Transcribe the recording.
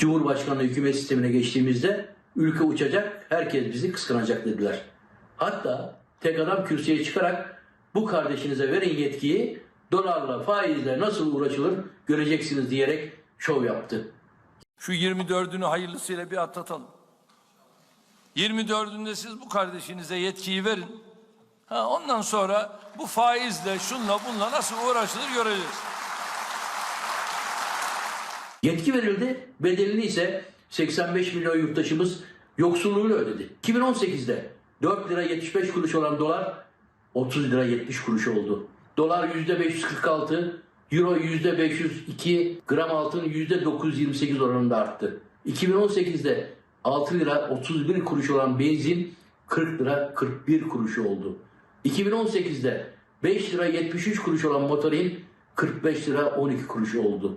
Cumhurbaşkanlığı hükümet sistemine geçtiğimizde ülke uçacak, herkes bizi kıskanacak dediler. Hatta tek adam kürsüye çıkarak bu kardeşinize verin yetkiyi, dolarla, faizle nasıl uğraşılır göreceksiniz diyerek şov yaptı. Şu 24'ünü hayırlısıyla bir atlatalım. 24'ünde siz bu kardeşinize yetkiyi verin. Ha, ondan sonra bu faizle, şunla, bunla nasıl uğraşılır göreceğiz. Yetki verildi, bedelini ise 85 milyon yurttaşımız yoksulluğuyla ödedi. 2018'de 4 lira 75 kuruş olan dolar 30 lira 70 kuruş oldu. Dolar %546, Euro %502, gram altın %928 oranında arttı. 2018'de 6 lira 31 kuruş olan benzin 40 lira 41 kuruş oldu. 2018'de 5 lira 73 kuruş olan motorin 45 lira 12 kuruş oldu.